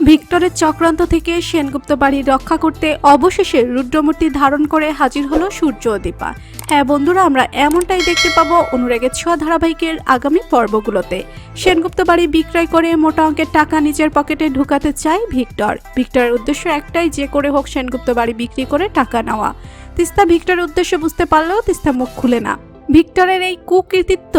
ভিক্টরের চক্রান্ত থেকে সেনগুপ্ত বাড়ি রক্ষা করতে অবশেষে রুদ্রমূর্তি ধারণ করে হাজির হলো সূর্য দীপা। হ্যাঁ বন্ধুরা, আমরা এমনটাই দেখতে পাবো অনুরাগের ছোঁয়া ধারাবাহিকের আগামী পর্বগুলোতে। সেনগুপ্ত বাড়ি বিক্রয় করে মোটা অঙ্কের টাকা নিজের পকেটে ঢুকাতে চায় ভিক্টর। ভিক্টরের উদ্দেশ্য একটাই, যে করে হোক সেনগুপ্ত বাড়ি বিক্রি করে টাকা নেওয়া। তিস্তা ভিক্টরের উদ্দেশ্য বুঝতে পারলেও তিস্তা মুখ খুলে না। ভিক্টরের এই কুকৃতিত্ব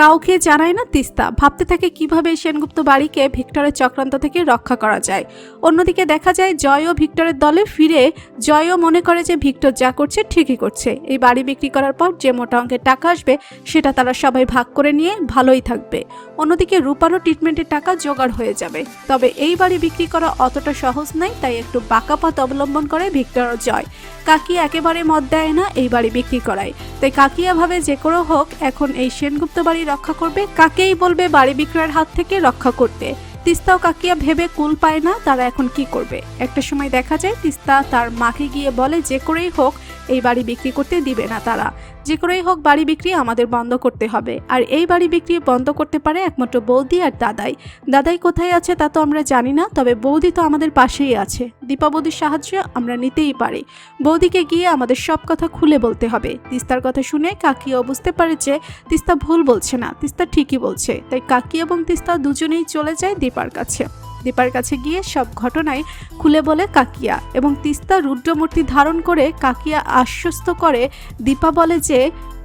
কাউকে জানায় না তিস্তা। ভাবতে থাকে কীভাবে সেনগুপ্ত বাড়িকে ভিক্টরের চক্রান্ত থেকে রক্ষা করা যায়। অন্যদিকে দেখা যায়, জয়ও ভিক্টরের দলে ফিরে, জয়ও মনে করে যে ভিক্টর যা করছে ঠিকই করছে। এই বাড়ি বিক্রি করার পর যে মোটা অঙ্কের টাকা আসবে, সেটা তারা সবাই ভাগ করে নিয়ে ভালোই থাকবে। অন্যদিকে রূপারও ট্রিটমেন্টের টাকা জোগাড় হয়ে যাবে। তবে এই বাড়ি বিক্রি করা অতটা সহজ নয় তাই একটু বাঁকা পথ অবলম্বন করে ভিক্টর ও জয়। কাকি একেবারে মত দেয় না এই বাড়ি বিক্রি করায়। তাই কাকিয়া ভাবে যে করে হোক, এখন এই সেনগুপ্ত বাড়ি রক্ষা করবে, কাকেই বলবে বাড়ি বিক্রয়ের হাত থেকে রক্ষা করতে? তিস্তাও কাকিয়া ভেবে কুল পায় না, তারা এখন কি করবে? একটা সময় দেখা যায়, তিস্তা তার মাকে গিয়ে বলে, যে করেই হোক, এই বাড়ি বিক্রি করতে দিবে না তারা। যে করেই হোক, বাড়ি বিক্রি আমাদের বন্ধ করতে হবে। আর এই বাড়ি বিক্রি বন্ধ করতে পারে একমাত্র বৌদি আর দাদাই। দাদাই কোথায় আছে তা তো আমরা জানি না, তবে বৌদি তো আমাদের পাশেই আছে। দীপা বৌদির সাহায্য আমরা নিতেই পারি। বৌদিকে গিয়ে আমাদের সব কথা খুলে বলতে হবে। তিস্তার কথা শুনে কাকিয়াও বুঝতে পারে যে তিস্তা ভুল বলছে না, তিস্তা ঠিকই বলছে। তাই কাকি এবং তিস্তা দুজনেই চলে যায় দীপার কাছে। দীপার কাছে গিয়ে সব ঘটনায় খুলে বলে কাকিয়া এবং তিস্তা রুদ্রমূর্তি ধারণ করে কাকিয়া আশ্বস্ত করে দীপা বলে যে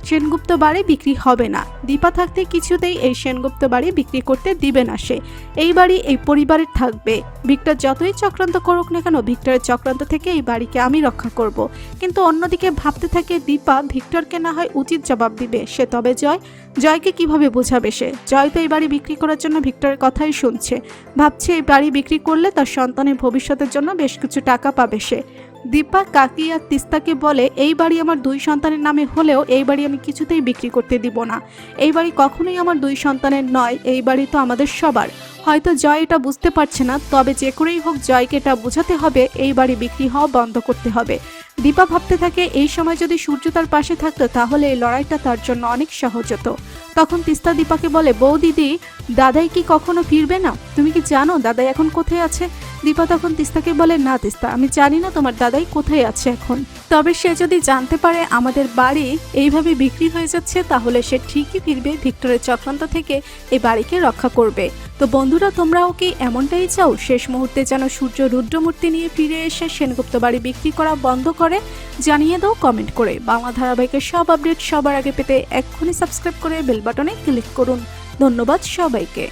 সেনগুপ্ত বাড়ি বিক্রি হবে না। দীপা থাকতে কিছুতেই এই সেনগুপ্ত বাড়ি বিক্রি করতে দিবে না সে। এই বাড়ি এই পরিবারের থাকবে। ভিক্টর যতই চক্রান্ত করুক না কেন, ভিক্টরের চক্রান্ত থেকে এই বাড়িকে আমি রক্ষা করব। কিন্তু অন্যদিকে ভাবতে থাকে দীপা, ভিক্টরকে না হয় উচিত জবাব দিবে। সে তবে জয়। জয়কে কীভাবে বোঝাবে সে? জয় তো এই বাড়ি বিক্রি করার জন্য ভিক্টরের কথাই শুনছে। ভাবছে এই বাড়ি বিক্রি করলে তার সন্তানের ভবিষ্যতের জন্য বেশ কিছু টাকা পাবে সে। দীপা, কাকি আর তিস্তাকে বলে, এই বাড়ি আমার দুই সন্তানের নামে হলেও এই বাড়ি আমি কিছুতেই বিক্রি করতে দিব না। এই বাড়ি কখনোই আমার দুই সন্তানের নয়, এই বাড়ি তো আমাদের সবার। হয়তো জয় এটা বুঝতে পারছে না, তবে যে করেই হোক জয়কে এটা বোঝাতে হবে, এই বাড়ি বিক্রি হওয়া বন্ধ করতে হবে। দীপা ভাবতে থাকে, এই সময় যদি সূর্য তার পাশে থাকতো, তাহলে এই লড়াইটা তার জন্য অনেক সহজ হতো। তখন তিস্তা দীপাকে বলে বউ দিদি দাদাই কি কখনো ফিরবে না? তুমি কি জানো দাদাই এখন কোথায় আছে? দীপা তখন তিস্তাকে বলে, না তিস্তা, আমি জানি না তোমার দাদাই কোথায় আছে এখন। তবে সে যদি জানতে পারে আমাদের বাড়ি এইভাবে বিক্রি হয়ে যাচ্ছে, তাহলে সে ঠিকই ফিরবে ভিক্টরের চক্রান্ত থেকে এই বাড়িকে রক্ষা করবে। তো বন্ধুরা, তোমরাও কি এমনটাই চাও? শেষ মুহূর্তে যেন সূর্য রুদ্রমূর্তি নিয়ে ফিরে এসে সেনগুপ্ত বাড়ি বিক্রি করা বন্ধ করে, জানিয়ে দাও কমেন্ট করে। বাংলা ধারাবাহিকের সব আপডেট সবার আগে পেতে এক্ষুনি সাবস্ক্রাইব করে বেল বাটনে ক্লিক করুন। ধন্যবাদ সবাইকে।